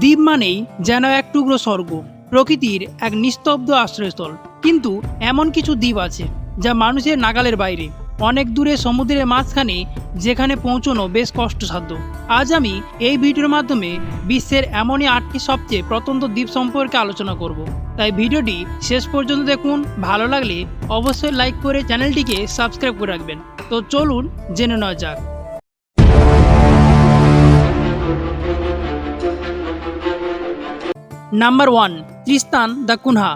দ্বীপ মানেই যেন এক টুকরো স্বর্গ, প্রকৃতির এক নিস্তব্ধ আশ্রয়স্থল। কিন্তু এমন কিছু দ্বীপ আছে যা মানুষের নাগালের বাইরে। অনেক দূরে সমুদ্রের মাঝখানে যেখানে পৌঁছানো বেশ কষ্টসাধ্য। আজ আমি এই ভিডিওর মাধ্যমে বিশ্বের এমনই আটটি সবচেয়ে প্রত্যন্ত দ্বীপ সম্পর্কে আলোচনা করব। তাই ভিডিওটি শেষ পর্যন্ত দেখুন। ভালো লাগলে অবশ্যই লাইক করে চ্যানেলটিকে সাবস্ক্রাইব করে রাখবেন। তো চলুন জেনে নেওয়া যাক। Number one Tristan da Cunha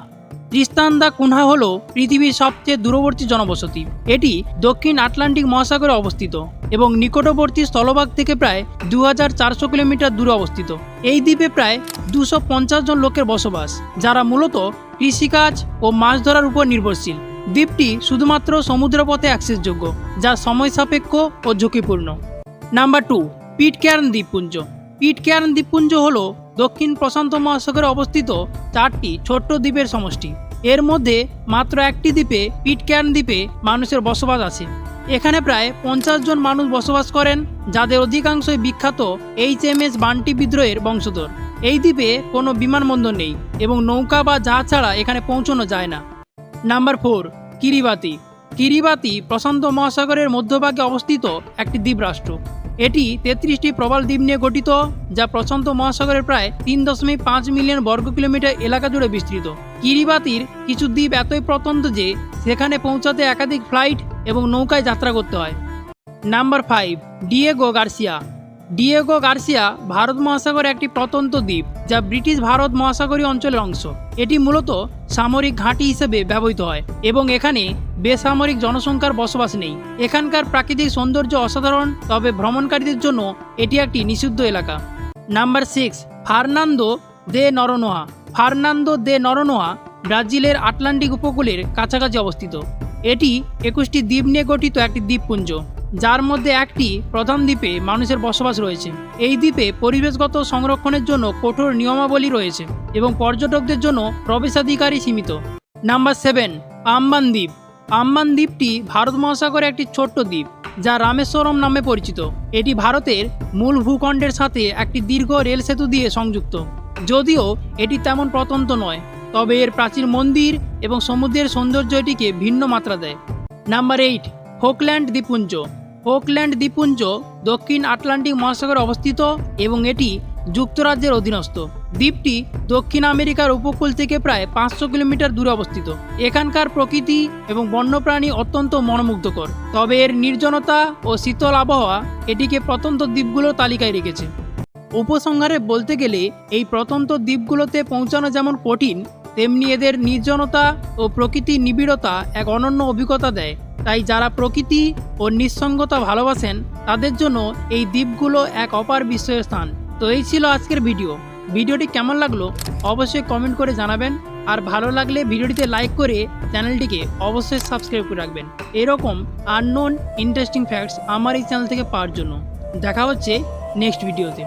Tristan da Cunha হল পৃথিবীর সবচেয়ে দূরবর্তী জনবসতি। এটি দক্ষিণ আটলান্টিক মহাসাগরে অবস্থিত এবং নিকটবর্তী স্থলভাগ থেকে প্রায় দু কিলোমিটার দূরে অবস্থিত। এই দ্বীপে প্রায় দুশো জন লোকের বসবাস, যারা মূলত কৃষিকাজ ও মাছ ধরার উপর নির্ভরশীল। দ্বীপটি শুধুমাত্র সমুদ্রপথে অ্যাক্সেসযোগ্য, যা সময় সাপেক্ষ ও ঝুঁকিপূর্ণ। নাম্বার টু পিটক্যার্ন দ্বীপপুঞ্জ। পিটক্যার্ন দ্বীপপুঞ্জ হল দক্ষিণ প্রশান্ত মহাসাগরে অবস্থিত চারটি ছোট্ট দ্বীপের সমষ্টি। এর মধ্যে মাত্র একটি দ্বীপে পিটক্যার্ন দ্বীপে মানুষের বসবাস আছে। এখানে প্রায় পঞ্চাশ জন মানুষ বসবাস করেন, যাদের অধিকাংশই বিখ্যাত এইচ এম এস বান্টি বিদ্রোহের বংশধর। এই দ্বীপে কোনো বিমানবন্দর নেই এবং নৌকা বা জাহাজ ছাড়া এখানে পৌঁছানো যায় না। Number four, Kiribati. কিরিবাতি প্রশান্ত মহাসাগরের মধ্যভাগে অবস্থিত একটি দ্বীপ রাষ্ট্র এটি তেত্রিশটি প্রবাল দ্বীপ নিয়ে গঠিত, যা প্রশান্ত মহাসাগরের প্রায় তিন দশমিক পাঁচ মিলিয়ন বর্গ কিলোমিটার এলাকা জুড়ে বিস্তৃত। কিরিবাতির কিছু দ্বীপ এতই প্রত্যন্ত যে সেখানে পৌঁছাতে একাধিক ফ্লাইট এবং নৌকায় যাত্রা করতে হয়। Number five, Diego Garcia. Diego Garcia Bharat মহাসাগরের একটি প্রত্যন্ত দ্বীপ, যা ব্রিটিশ ভারত মহাসাগরীয় অঞ্চলের অংশ। এটি মূলত সামরিক ঘাঁটি হিসেবে ব্যবহৃত হয় এবং এখানে বেসামরিক জনসংখ্যার বসবাস নেই। এখানকার প্রাকৃতিক সৌন্দর্য অসাধারণ, তবে ভ্রমণকারীদের জন্য এটি একটি নিষিদ্ধ এলাকা। Number six, Fernando de Noronha. Fernando de Noronha ব্রাজিলের আটলান্টিক উপকূলের কাছাকাছি অবস্থিত। এটি একুশটি দ্বীপ নিয়ে গঠিত একটি দ্বীপপুঞ্জ। যার মধ্যে একটি প্রধান দ্বীপে মানুষের বসবাস রয়েছে। এই দ্বীপে পরিবেশগত সংরক্ষণের জন্য কঠোর নিয়মাবলী রয়েছে এবং পর্যটকদের জন্য প্রবেশাধিকারী সীমিত। নাম্বার সেভেন, আম্বান দ্বীপ। আম্বান দ্বীপটি ভারত মহাসাগরে একটি ছোট্ট দ্বীপ, যা রামেশ্বরম নামে পরিচিত। এটি ভারতের মূল ভূখণ্ডের সাথে একটি দীর্ঘ রেল সেতু দিয়ে সংযুক্ত। যদিও এটি তেমন প্রত্যন্ত নয়, তবে এর প্রাচীন মন্দির এবং সমুদ্রের সৌন্দর্য এটিকে ভিন্ন মাত্রা দেয়। নাম্বার এইট ফোকল্যান্ড দ্বীপপুঞ্জ। ফোকল্যান্ড দ্বীপপুঞ্জ দক্ষিণ আটলান্টিক মহাসাগরে অবস্থিত এবং এটি যুক্তরাজ্যের অধীনস্থ। দ্বীপটি দক্ষিণ আমেরিকার উপকূল থেকে প্রায় পাঁচশো কিলোমিটার দূরে অবস্থিত। এখানকার প্রকৃতি এবং বন্যপ্রাণী অত্যন্ত মনোমুগ্ধকর। তবে এর নির্জনতা ও শীতল আবহাওয়া এটিকে প্রত্যন্ত দ্বীপগুলোর তালিকায় রেখেছে। উপসংহারে বলতে গেলে, এই প্রত্যন্ত দ্বীপগুলোতে পৌঁছানো যেমন কঠিন, তেমনি এদের নির্জনতা ও প্রকৃতির নিবিড়তা এক অনন্য অভিজ্ঞতা দেয়। তাই যারা প্রকৃতি ও নিঃসঙ্গতা ভালোবাসেন, তাদের জন্য এই দ্বীপগুলো এক অপার বিস্ময়ের স্থান। তো এই ছিল আজকের ভিডিও। ভিডিওটি কেমন লাগল অবশ্যই কমেন্ট করে জানাবেন। আর ভালো লাগলে ভিডিওটিতে লাইক করে চ্যানেলটিকে অবশ্যই সাবস্ক্রাইব করে রাখবেন। এরকম আননোন ইন্টারেস্টিং ফ্যাক্টস আমার এই চ্যানেল থেকে পাওয়ার জন্য। দেখা হচ্ছে নেক্সট ভিডিওতে